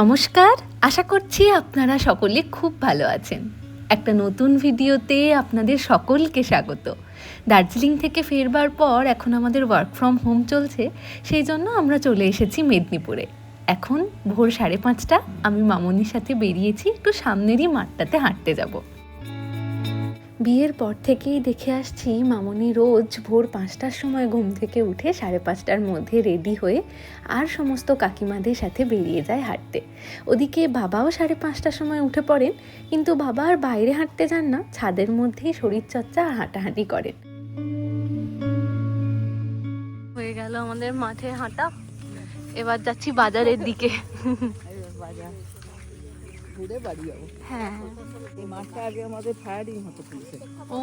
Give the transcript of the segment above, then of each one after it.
নমস্কার, আশা করছি আপনারা সকলে খুব ভালো আছেন। একটা নতুন ভিডিওতে আপনাদের সকলকে স্বাগত। দার্জিলিং থেকে ফেরবার পর এখন আমাদের ওয়ার্ক ফ্রম হোম চলছে, সেই জন্য আমরা চলে এসেছি মেদিনীপুরে। এখন ভোর সাড়ে পাঁচটা, আমি মামনির সাথে বেরিয়েছি, একটু সামনেরই মাঠটাতে হাঁটতে যাব। বিয়ের পর থেকেই দেখে আসছি মামনি রোজ ভোর পাঁচটার সময় ঘুম থেকে উঠে সাড়ে পাঁচটার মধ্যে রেডি হয়ে আর সমস্ত কাকিমাদের সাথে বেরিয়ে যায় হাঁটতে। ওদিকে বাবাও সাড়ে পাঁচটার সময় উঠে পড়েন কিন্তু বাবা আর বাইরে হাঁটতে যান না ছাদের মধ্যেই শরীরচর্চা আর হাঁটাহাঁটি করেন। হয়ে গেল আমাদের মাঠে হাঁটা। এবার যাচ্ছি বাজারের দিকে। বাজার। ঘুরে বাড়ি যাব। হ্যাঁ। এই মাঠটা আগে আমাদের ফায়ারিং হতো পুলিশের। ও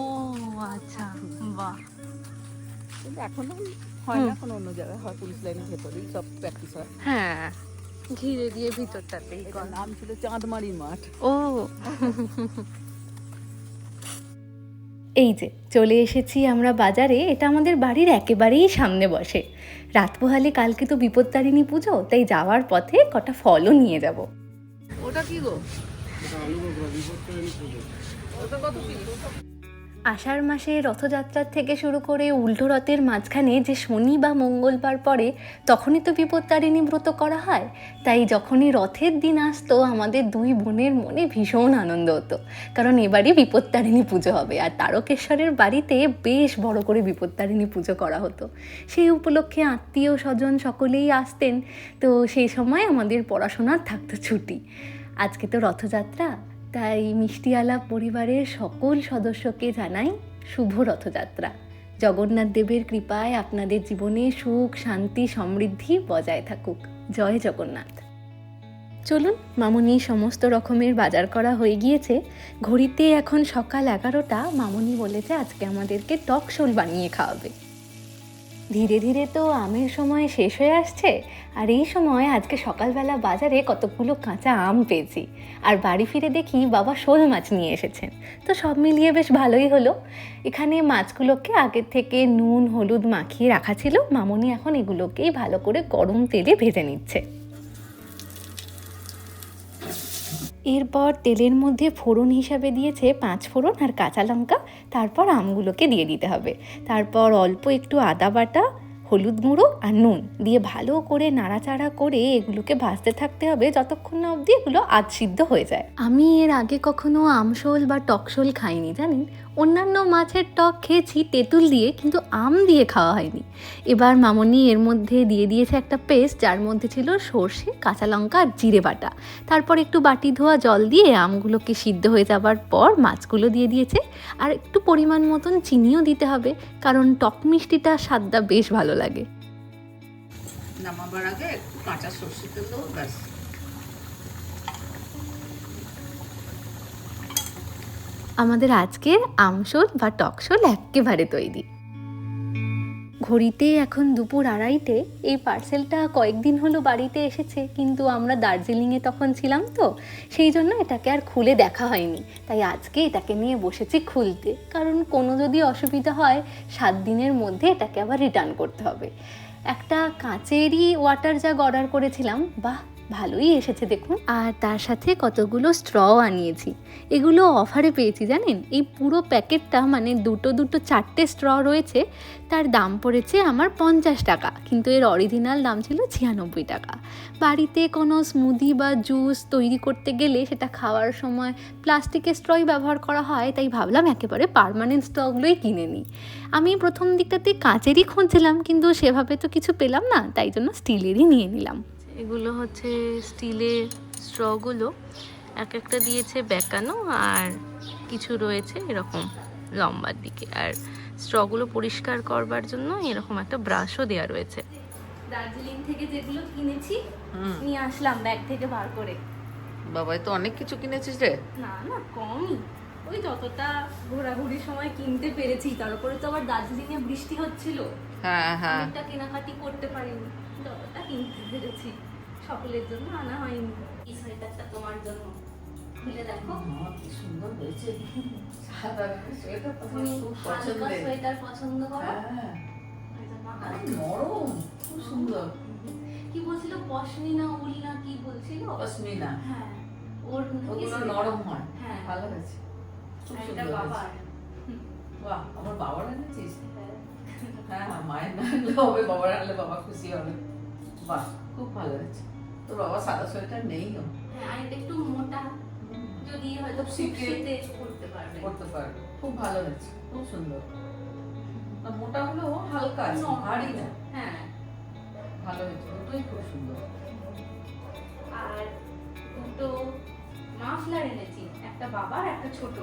আচ্ছা বাহ। কিন্তু এখন হয় না কোনো অন্য জায়গায় হয় পুলিশ লাইনের ভেতরেই সব প্র্যাকটিস হয়। হ্যাঁ ঘিরে দিয়ে ভিতরটাতেই নাম ছিল চাঁদমারি মাঠ। ও। এই যে চলে এসেছি আমরা বাজারে এটা আমাদের বাড়ির একেবারেই সামনে বসে। রাত পোহালে কালকে তো বিপত্তারিণী পুজো তাই যাওয়ার পথে কটা ফলও নিয়ে যাব। আষাঢ় মাসে রথযাত্রার থেকে শুরু করে উল্টো রথের মাঝখানে যে শনি বা মঙ্গলবার পরে তখনই তো বিপত্তারিণী ব্রত করা হয়। তাই যখনই রথের দিন আসতো, আমাদের দুই বোনের মনে ভীষণ আনন্দ হতো। কারণ এবারই বিপত্তারিণী পুজো হবে, আর তারকেশ্বরের বাড়িতে বেশ বড় করে বিপত্তারিণী পুজো করা হতো। সেই উপলক্ষে আত্মীয় স্বজন সকলেই আসতেন, তো সেই সময় আমাদের পড়াশোনার থাকতো ছুটি। আজকে তো রথযাত্রা, তাই মিষ্টিয়ালা পরিবারের সকল সদস্যকে জানাই শুভ রথযাত্রা। জগন্নাথ দেবের কৃপায় আপনাদের জীবনে সুখ, শান্তি, সমৃদ্ধি বজায় থাকুক। জয় জগন্নাথ। চলুন মামনি সমস্ত রকমের বাজার করা হয়ে গিয়েছে। ঘড়িতে এখন সকাল এগারোটা, মামনি বলেছে আজকে আমাদেরকে টক শোল বানিয়ে খাওয়াবে। ধীরে ধীরে তো আমের সময় শেষ হয়ে আসছে, আর এই সময় আজকে সকালবেলা বাজারে কতগুলো কাঁচা আম পেয়েছি। আর বাড়ি ফিরে দেখি বাবা শোল মাছ নিয়ে এসেছেন। তো সব মিলিয়ে বেশ ভালোই হলো। এখানে মাছগুলোকে আগের থেকে নুন, হলুদ মাখিয়ে রাখা ছিল। মামনি এখন এগুলোকেই ভালো করে গরম তেলে ভেজে নিচ্ছে। এরপর তেলের মধ্যে ফোড়ন হিসাবে দিয়েছে পাঁচ ফোড়ন আর কাঁচা লঙ্কা। তারপর আমগুলোকে দিয়ে দিতে হবে। তারপর অল্প একটু আদা বাটা, হলুদ গুঁড়ো আর নুন দিয়ে ভালো করে নাড়াচাড়া করে এগুলোকে ভাজতে থাকতে হবে যতক্ষণ না অবধি এগুলো আধ সিদ্ধ হয়ে যায়। আমি এর আগে কখনো আমশোল বা টকশোল খাইনি, জানেন? অন্যান্য মাছের টক খেয়েছি, তেঁতুল দিয়ে, কিন্তু আম দিয়ে খাওয়া হয়নি। এবার মামনি এর মধ্যে দিয়ে দিয়েছে একটা পেস্ট, যার মধ্যে ছিল সর্ষে, কাঁচা লঙ্কা আর জিরে বাটা। তারপর একটু বাটি ধোয়া জল দিয়ে আমগুলোকে সিদ্ধ হয়ে যাবার পর মাছগুলো দিয়ে দিয়েছে। আর একটু পরিমাণ মতন চিনিও দিতে হবে, কারণ টক মিষ্টিটা স্বাদটা বেশ ভালো লাগে। নামাবার আগে একটু কাঁচা সর্ষে ব্যাস। আমাদের আজকের আমশোল বা টকশোল একেবারে তৈরি। ঘড়িতে এখন দুপুর আড়াইটে, এই পার্সেলটা কয়েকদিন হলো বাড়িতে এসেছে, কিন্তু আমরা দার্জিলিংয়ে তখন ছিলাম তো, সেই জন্য এটাকে আর খুলে দেখা হয়নি। তাই আজকে এটাকে নিয়ে বসেছি খুলতে, কারণ কোনো যদি অসুবিধা হয়, সাত দিনের মধ্যে এটাকে আবার রিটার্ন করতে হবে। একটা কাঁচেরই ওয়াটার জাগ অর্ডার করেছিলাম, বাহ! ভালোই এসেছে, দেখুন। আর তার সাথে কতগুলো স্ট্র আনিয়েছি। এগুলো অফারে পেয়েছি, জানেন? এই পুরো প্যাকেটটা মানে দুটো দুটো, চারটে স্ট্র রয়েছে, তার দাম পড়েছে আমার পঞ্চাশ টাকা। কিন্তু এর অরিজিনাল দাম ছিল ছিয়ানব্বই টাকা। বাড়িতে কোনো স্মুদি বা জুস তৈরি করতে গেলে সেটা খাওয়ার সময় প্লাস্টিকের স্ট্রই ব্যবহার করা হয়, তাই ভাবলাম একেবারে পারমানেন্ট স্ট্রগুলোই কিনে নিই। আমি প্রথম দিকটাতে কাঁচেরই খুঁজছিলাম, কিন্তু সেভাবে তো কিছু পেলাম না, তাই জন্য স্টিলেরই নিয়ে নিলাম। এগুলো হচ্ছে স্টিলের স্ট্রগুলো। এক একটা দিয়েছে বেঁকানো আর কিছু রয়েছে এরকম লম্বার দিকে। আর স্ট্রগুলো পরিষ্কার করবার জন্য এরকম একটা ব্রাশও দেওয়া রয়েছে। দার্জিলিং থেকে যেগুলো কিনেছি নিয়ে আসলাম ব্যাগ থেকে বার করে। বাবাই তো অনেক কিছু কিনেছিস রে। না না কমই। ওই যতটা ঘোরাঘুরির সময় কিনতে পেরেছি তার উপরে তো আবার দার্জিলিংয়ে বৃষ্টি হচ্ছিল। হ্যাঁ হ্যাঁ। অনেকটা কেনাকাটি করতে পারিনি। যতটা কিনতে পেরেছি সকলের জন্য আনা হয়নি। এই সোয়েটারটা তোমার জন্য। খুলে দেখো। কি সুন্দর হয়েছে। সাদা সোয়েটার তুমি হালকা সোয়েটার পছন্দ করো। হ্যাঁ। এই জন্য আরে হালকা। নরম খুব সুন্দর। কি বলছিল? পশমিনা উল না কি বলছিল? পশমিনা। হ্যাঁ। ওর ওগুলো নরম হয়। হ্যাঁ। ভালো হয়েছে। খুব আর সুন্দর বাবার। বাহ আমার বাবার এনেছিস? হ্যাঁ। হ্যাঁ হ্যাঁ মায়ের না হবে বাবার আনলে বাবা খুশি হবে। বাহ খুব ভালো হয়েছে। তোর বাবা সাদা সোয়েটার নেই ও হ্যাঁ আর এটা একটু মোটা যদি হয়তো শীতে পড়তে পারবে। করতে পারবে। খুব ভালো হয়েছে খুব সুন্দর। না মোটা হলেও হালকা আছে ভারী না। হ্যাঁ। ভালো হয়েছে দুটোই খুব সুন্দর। আর দুটো মাফলার এনেছি একটা বাবার একটা ছোট।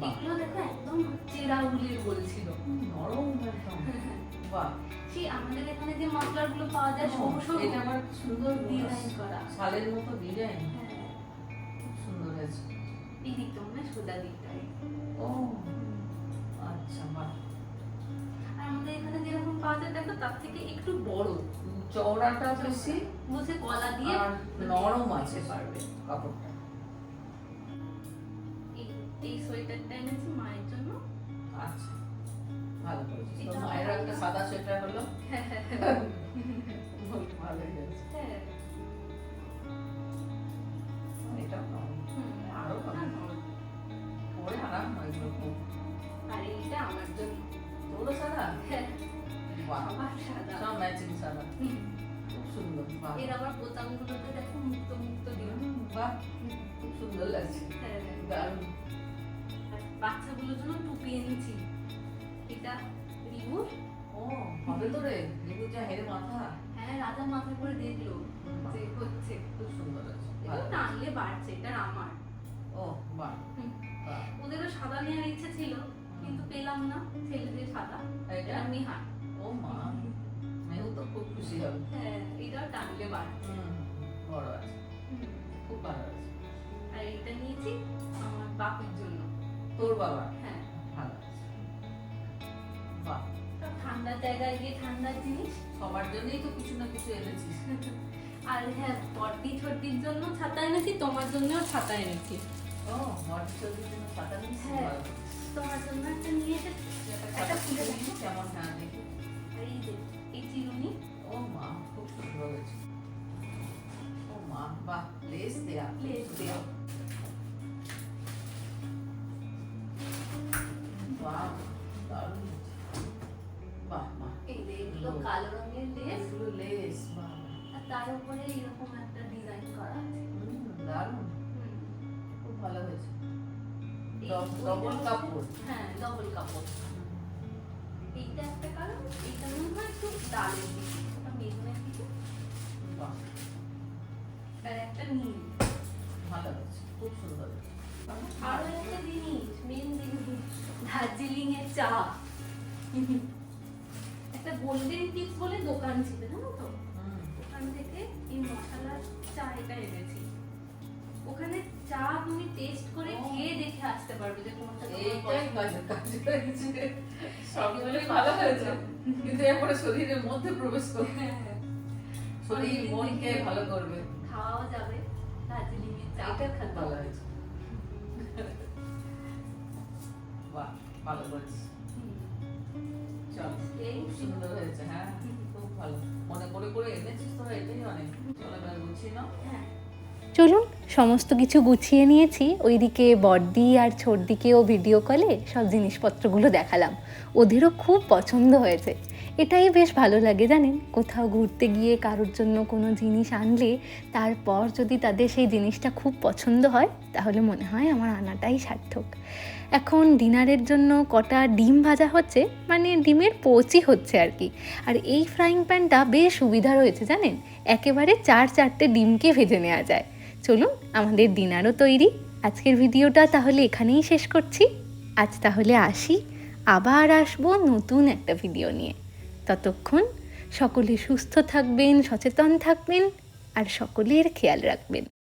দেখো একদম চেরা উলের বলছিল নরম একদম বাহ। সেই আমাদের এখানে যে মাফলারগুলো পাওয়া যায় সরু সরু। এটা আমার সুন্দর ডিজাইন করা। শালের মতো ডিজাইন হ্যাঁ। খুব সুন্দর হয়েছে। এই দিকটা মানে সোজা দিকটায় ও আচ্ছা বাহ। আর আমাদের এখানে যেরকম পাওয়া যায় দেখো তার থেকে একটু বড়। চওড়াটা বেশি বসে গলা দিয়ে নরম আছে পারবে কাপড়টা। এই সোয়েটারটা এনেছি মায়ের জন্য। আচ্ছা ভালো করেছিস মায়ের একটা সাদা সোয়েটার হলো। ভালো হয়েছে। হ্যাঁ। এটা আরও পরে আরাম হয় খুব। আর এইটা আমার জন্য। তোরও সাদা? হ্যাঁ, আমার সাদা। সব ম্যাচিং সাদা। খুব সুন্দর এর আবার বোতামগুলোতে দেখো মুক্ত মুক্ত দিও বাহ। খুব সুন্দর লাগছে। হ্যাঁ। দারুণ। বাচ্চাগুলোর জন্য টুপি এনেছি। এটা রিবুর ও হবে তো রে। রিবু যা হেরে মাথা। হ্যাঁ রাজা মাথা করে দেখল যে হচ্ছে। খুব সুন্দর আছে। টানলে বাড়ছে এটা আমার। ও বাহ। ওদেরও সাদা নেওয়ার ইচ্ছে ছিল কিন্তু পেলাম না ছেলেদের সাদা। এটা আমি হাট ও মা। মেহু তো খুব খুশি হবে। হ্যাঁ এটাও টানলে বাড়ছে। বড় আছে। খুব ভালো আছে। আর এটা নিয়েছি আমার বাপের জন্য। তোর বাবা? হ্যাঁ। ভালো। বাহ। ঠান্ডা জায়গায় গিয়ে ঠান্ডার জিনিস? সবার জন্যই তো কিছু না কিছু এনেছিস আর হ্যাঁ বর্দি ছর্দির জন্য ছাতা এনেছি তোমার জন্যও ছাতা এনেছি। ও মর্নিং চৌধুরীর জন্য ছাতা নিয়েছিস হ্যাঁ। তোমার জন্য একটা নিয়ে এসেছি একটা খুলে কেমন হ্যাঁ দেখি। এই যে এই চিরুনি। ও মা খুব সুন্দর হয়েছে। ও মা বাহ লেস দেয়া লেস দেয়া। উপরে এরকম একটা ডিজাইন করা আছে। দারুণ। খুব ভালো হয়েছে। ডবল কাপড়। হ্যাঁ ডবল কাপড়। এইটা একটা কালার এইটা মনে হয় একটু ডালের দিকে ওটা মেরুনের দিকে। আর একটা নীল। ভালো হয়েছে খুব সুন্দর আরও একটা জিনিস মেন জিনিস দার্জিলিং এর চা। একটা গোল্ডেন টিপস বলে দোকান ছিল জানো তো? এই মশলার চা এটা এনেছি। ওখানে চা তুমি টেস্ট করে। খেয়ে দেখে আসতে পারবে যে কোনটা সবগুলোই ভালো হয়েছে। কিন্তু এরপরে শরীরের মধ্যে প্রবেশ করবে। হ্যাঁ, হ্যাঁ। শরীর মনকে ভালো করবে। খাওয়াও যাবে। দার্জিলিং এর ভালো হয়েছে। বাহ ভালো করেছিস। চল খুব সুন্দর হয়েছে হ্যাঁ। খুব ভালো। মনে করে করে এনেছিস তোরা এটাই অনেক। গুছিয়ে নাও। হ্যাঁ। চলুন সমস্ত কিছু গুছিয়ে নিয়েছি। ওইদিকে বড়দি আর ছোটদিকেও ভিডিও কলে সব জিনিসপত্রগুলো দেখালাম। ওদেরও খুব পছন্দ হয়েছে। এটাই বেশ ভালো লাগে জানেন? কোথাও ঘুরতে গিয়ে কারোর জন্য কোনো জিনিস আনলে তারপর যদি তাদের সেই জিনিসটা খুব পছন্দ হয় তাহলে মনে হয় আমার আনাটাই সার্থক। এখন ডিনারের জন্য কটা ডিম ভাজা হচ্ছে মানে ডিমের পোচই হচ্ছে আর কি। আর এই ফ্রাইং প্যানটা বেশ সুবিধা রয়েছে জানেন? একেবারে চার চারটে ডিমকে ভেজে নেওয়া যায়। চলুন, আমাদের ডিনারও তৈরি। আজকের ভিডিওটা তাহলে এখানেই শেষ করছি। আজ তাহলে আসি, আবার আসব নতুন একটা ভিডিও নিয়ে। ততক্ষণ সকলে সুস্থ থাকবেন, সচেতন থাকবেন, আর সকলের খেয়াল রাখবেন।